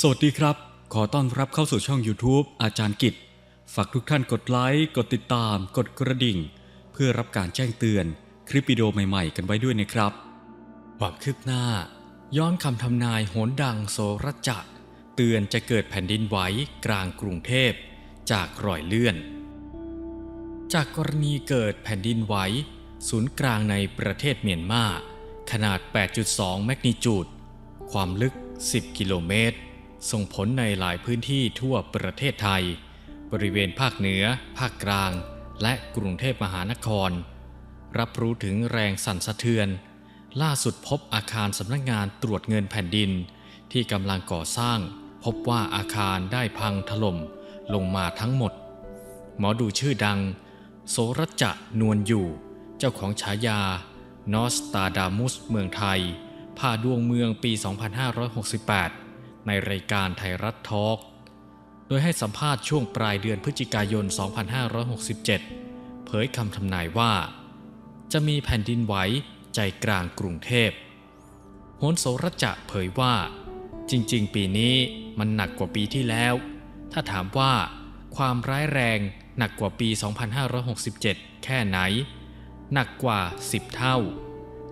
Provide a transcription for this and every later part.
สวัสดีครับ ขอต้อนรับเข้าสู่ช่อง YouTube อาจารย์กิจ ฝากทุกท่านกดไลค์ กดติดตาม กดกระดิ่ง เพื่อรับการแจ้งเตือนคลิปวิดีโอใหม่ๆ กันไว้ด้วยนะครับ ความคืบหน้า ย้อนคำทำนายโหนดังโสรจะเตือนจะเกิดแผ่นดินไหวกลางกรุงเทพ จากรอยเลื่อน จากกรณีเกิดแผ่นดินไหวศูนย์กลางในประเทศเมียนมา ขนาด 8.2 แมกนิจูด ความลึก 10 กิโลเมตร ส่งผลในหลายพื้นที่ทั่วประเทศไทย บริเวณภาคเหนือ ภาคกลาง และกรุงเทพมหานคร รับรู้ถึงแรงสั่นสะเทือน ล่าสุดพบอาคารสำนักงานตรวจเงินแผ่นดิน ที่กำลังก่อสร้าง พบว่าอาคารได้พังถล่มลงมาทั้งหมด หมอดูชื่อดัง โสรจะนวลอยู่ เจ้าของฉายานอสตาดามุสเมืองไทยพาดวงเมืองปี 2568 ในรายการไทยรัฐทอล์กโดยให้สัมภาษณ์ช่วงปลายเดือนพฤศจิกายน 2567 เผยคำทำนายว่า จะมีแผ่นดินไหวใจกลางกรุงเทพโหนโสรจะเผยว่า จริงๆ ปีนี้มันหนักกว่าปีที่แล้ว ถ้าถามว่าความร้ายแรงหนักกว่าปี 2567 แค่ไหน หนักกว่า 10 เท่า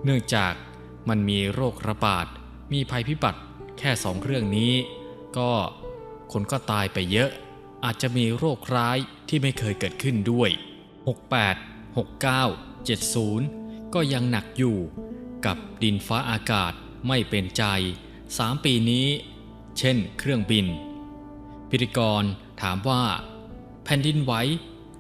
เนื่องจากมันมีโรคระบาด มีภัยพิบัติ แค่สองเรื่องนี้ ก็คนก็ตายไปเยอะ อาจจะมีโรคร้ายที่ไม่เคยเกิดขึ้นด้วย 68 69 70 ก็ยังหนักอยู่ กับดินฟ้าอากาศไม่เป็นใจ 3 ปีนี้ เช่น เครื่องบิน พิธีกรถามว่า แผ่นดินไหว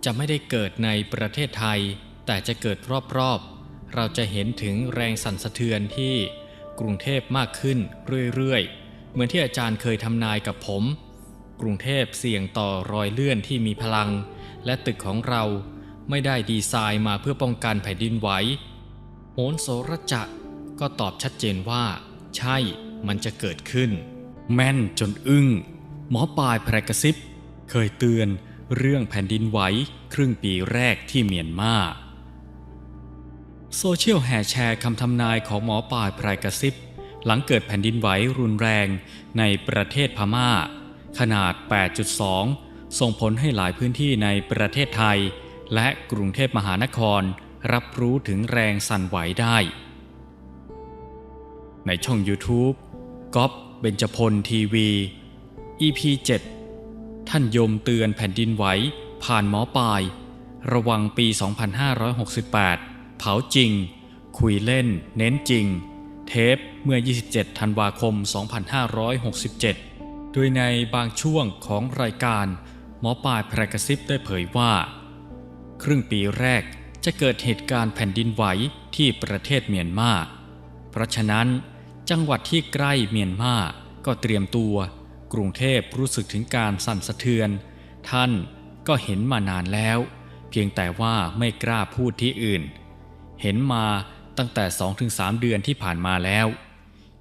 จะไม่ได้เกิดในประเทศไทย แต่จะเกิดรอบๆ เราจะเห็นถึงแรงสั่นสะเทือนที่ กรุงเทพมากขึ้นเรื่อยๆ เหมือนที่อาจารย์เคยทำนายกับผม กรุงเทพเสี่ยงต่อรอยเลื่อนที่มีพลัง และตึกของเราไม่ได้ดีไซน์มาเพื่อป้องกันแผ่นดินไหวโหนโสรจะก็ตอบชัดเจนว่า ใช่มันจะเกิดขึ้น แม่นจนอึ้ง หมอปลายแพรกระซิบ เคยเตือนเรื่องแผ่นดินไหวครึ่งปีแรกที่เมียนมา โซเชียลแห่แชร์คำทำนายของหมอปลายไพรกระซิบ หลังเกิดแผ่นดินไหวรุนแรงในประเทศพม่า ขนาด 8.2 ส่งผลให้หลายพื้นที่ในประเทศไทย และกรุงเทพมหานคร รับรู้ถึงแรงสั่นไหวได้ ในช่อง YouTube ก๊อฟเบญจพลทีวี EP 7 ท่านยมเตือนแผ่นดินไหวผ่านหมอปลาย ระวังปี 2568 เผาจริง คุยเล่น เน้นจริง เทปเมื่อ 27 ธันวาคม 2567 โดยในบางช่วงของรายการ หมอปลายแพรกซิบได้เผยว่า ครึ่งปีแรกจะเกิดเหตุการณ์แผ่นดินไหวที่ประเทศเมียนมาเพราะฉะนั้น จังหวัดที่ใกล้เมียนมาก็เตรียมตัว กรุงเทพรู้สึกถึงการสั่นสะเทือน ท่านก็เห็นมานานแล้ว เพียงแต่ว่าไม่กล้าพูดที่อื่น เห็นมาตั้งแต่ 2-3 เดือนที่ผ่านมาแล้ว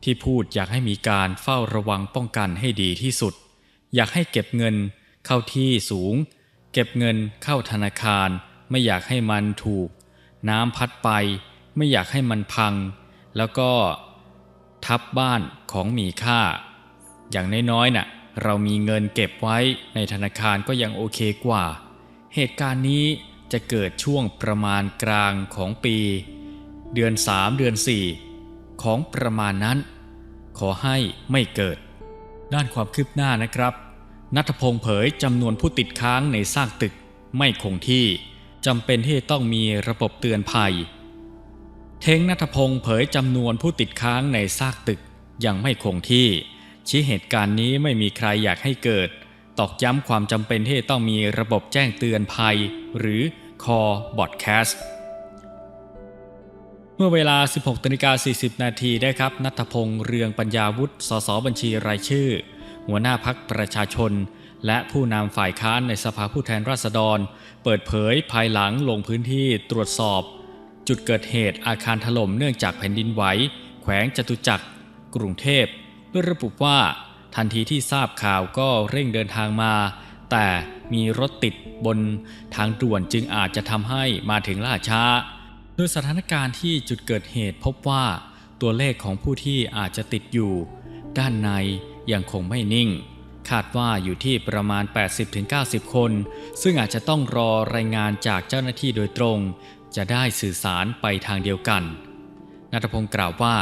ที่พูดอยากให้มีการเฝ้าระวังป้องกันให้ดีที่สุด อยากให้เก็บเงินเข้าที่สูง เก็บเงินเข้าธนาคาร ไม่อยากให้มันถูก น้ำพัดไป ไม่อยากให้มันพัง แล้วก็ทับบ้านของมีค่า อย่างน้อยๆน่ะเรามีเงินเก็บไว้ในธนาคารก็ยังโอเคกว่า เหตุการณ์นี้ จะเกิดช่วงประมาณกลางของปี เดือน3เดือน4ของประมาณนั้น ขอให้ไม่เกิด ด้านความคืบหน้านะครับนัทพงศ์เผยจำนวนผู้ติดค้างในซากตึกไม่คงที่จำเป็นที่ต้องมีระบบเตือนภัย เทงนัทพงศ์เผยจำนวนผู้ติดค้างในซากตึกยังไม่คงที่ ชี้เหตุการณ์นี้ไม่มีใครอยากให้เกิด ตอกย้ำความจำเป็นที่ต้องมีระบบแจ้งเตือนภัย หรือ Call Broadcast เมื่อเวลา 16นาฬิกา40 นาทีได้ครับนัทพงศ์เรืองปัญญาวุฒิสสบัญชีรายชื่อ หัวหน้าพักประชาชน และผู้นำฝ่ายค้านในสภาผู้แทนราษฎร เปิดเผยภายหลังลงพื้นที่ตรวจสอบ จุดเกิดเหตุอาคารถล่มเนื่องจากแผ่นดินไหวแขวงจตุจักร กรุงเทพโดยระบุว่า ทันทีที่ทราบข่าวก็เร่งเดินทางมา แต่มีรถติดบนทางด่วนจึงอาจจะทำให้มาถึงล่าช้า โดยสถานการณ์ที่จุดเกิดเหตุพบว่าตัวเลขของผู้ที่อาจจะติดอยู่ ด้านในยังคงไม่นิ่ง คาดว่าอยู่ที่ประมาณ 80-90 คน ซึ่งอาจจะต้องรอรายงานจากเจ้าหน้าที่โดยตรง จะได้สื่อสารไปทางเดียวกันนัทพงศ์กล่าวว่า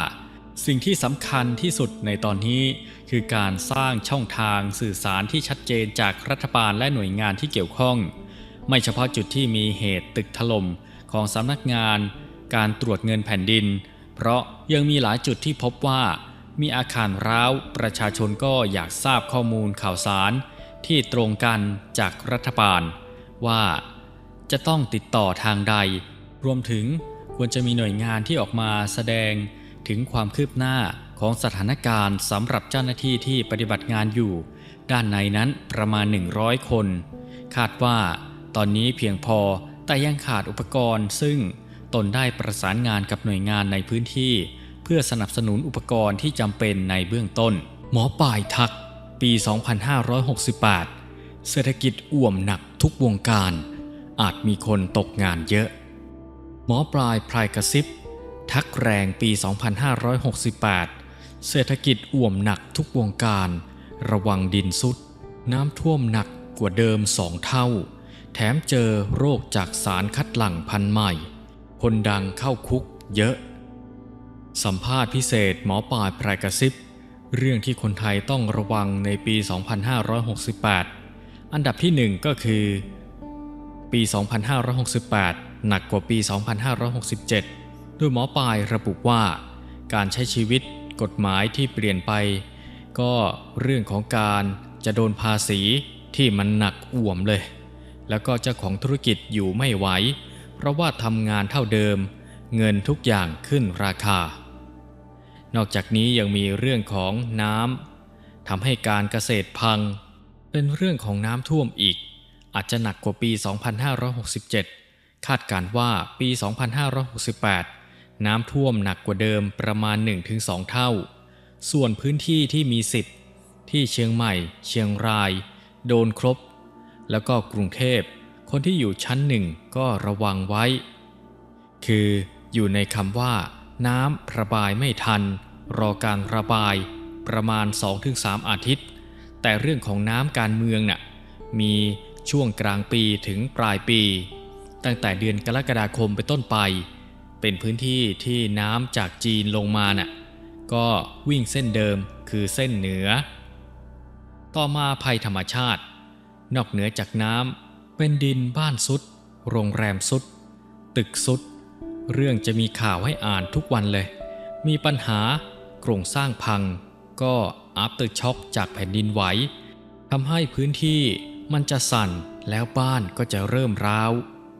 สิ่งที่สำคัญที่สุดในตอนนี้ คือการสร้างช่องทางสื่อสารที่ชัดเจนจากรัฐบาลและหน่วยงานที่เกี่ยวข้อง ไม่เฉพาะจุดที่มีเหตุตึกถล่มของสำนักงาน การตรวจเงินแผ่นดิน เพราะยังมีหลายจุดที่พบว่า มีอาคารร้าวประชาชนก็อยากทราบข้อมูลข่าวสาร ที่ตรงกันจากรัฐบาล ว่าจะต้องติดต่อทางใด รวมถึงควรจะมีหน่วยงานที่ออกมาแสดง ถึงความคืบหน้าของสถานการณ์สำหรับเจ้าหน้าที่ที่ปฏิบัติงานอยู่ ด้านในนั้นประมาณ 100 คน คาดว่าตอนนี้เพียงพอแต่ยังขาดอุปกรณ์ ซึ่งตนได้ประสานงานกับหน่วยงานในพื้นที่ เพื่อสนับสนุนอุปกรณ์ที่จำเป็นในเบื้องต้น หมอป่ายทัก ปี 2568 เศรษฐกิจอ่วมหนักทุกวงการ อาจมีคนตกงานเยอะ หมอปลายพรายกระซิบ ทักแรงปี 2568 เศรษฐกิจอ่วมหนักทุกวงการ ระวังดินสุด น้ำท่วมหนักกว่าเดิมสองเท่า แถมเจอโรคจากสารคัดหลั่งพันใหม่ คนดังเข้าคุกเยอะ สัมภาษณ์พิเศษหมอปลายพรกระซิบ เรื่องที่คนไทยต้องระวังในปี 2568 อันดับที่หนึ่งก็คือ ปี 2568 หนักกว่าปี 2567 โดยหมอปลายระบุว่า การใช้ชีวิตกฎหมายที่เปลี่ยนไป ก็เรื่องของการจะโดนภาษีที่มันหนักอ่วมเลย แล้วก็เจ้าของธุรกิจอยู่ไม่ไหว เพราะว่าทำงานเท่าเดิม เงินทุกอย่างขึ้นราคา นอกจากนี้ยังมีเรื่องของน้ำทำให้การเกษตรพัง เป็นเรื่องของน้ำท่วมอีก อาจจะหนักกว่าปี 2567 คาดการณ์ว่าปี 2568 น้ำท่วมหนักกว่าเดิมประมาณ 1-2 เท่า ส่วนพื้นที่ที่มีสิทธิ์ที่เชียงใหม่ เชียงราย โดนครบ แล้วก็กรุงเทพ คนที่อยู่ชั้นหนึ่งก็ระวังไว้ คืออยู่ในคำว่า น้ำระบายไม่ทัน รอการระบายประมาณ 2-3 อาทิตย์ แต่เรื่องของน้ำการเมืองน่ะมีช่วงกลางปีถึงปลายปี ตั้งแต่เดือนกรกฎาคมไปต้นไป เป็นพื้นที่ที่น้ำจากจีนลงมาน่ะก็วิ่งเส้นเดิมคือเส้นเหนือ ต่อมาภัยธรรมชาติ นอกเหนือจากน้ำเป็นดินบ้านสุด โรงแรมสุด ตึกสุด เรื่องจะมีข่าวให้อ่านทุกวันเลย มีปัญหาโครงสร้างพัง ก็อัปเตอร์ช็อคจากแผ่นดินไหวทำให้พื้นที่มันจะสั่นแล้วบ้านก็จะเริ่มร้าว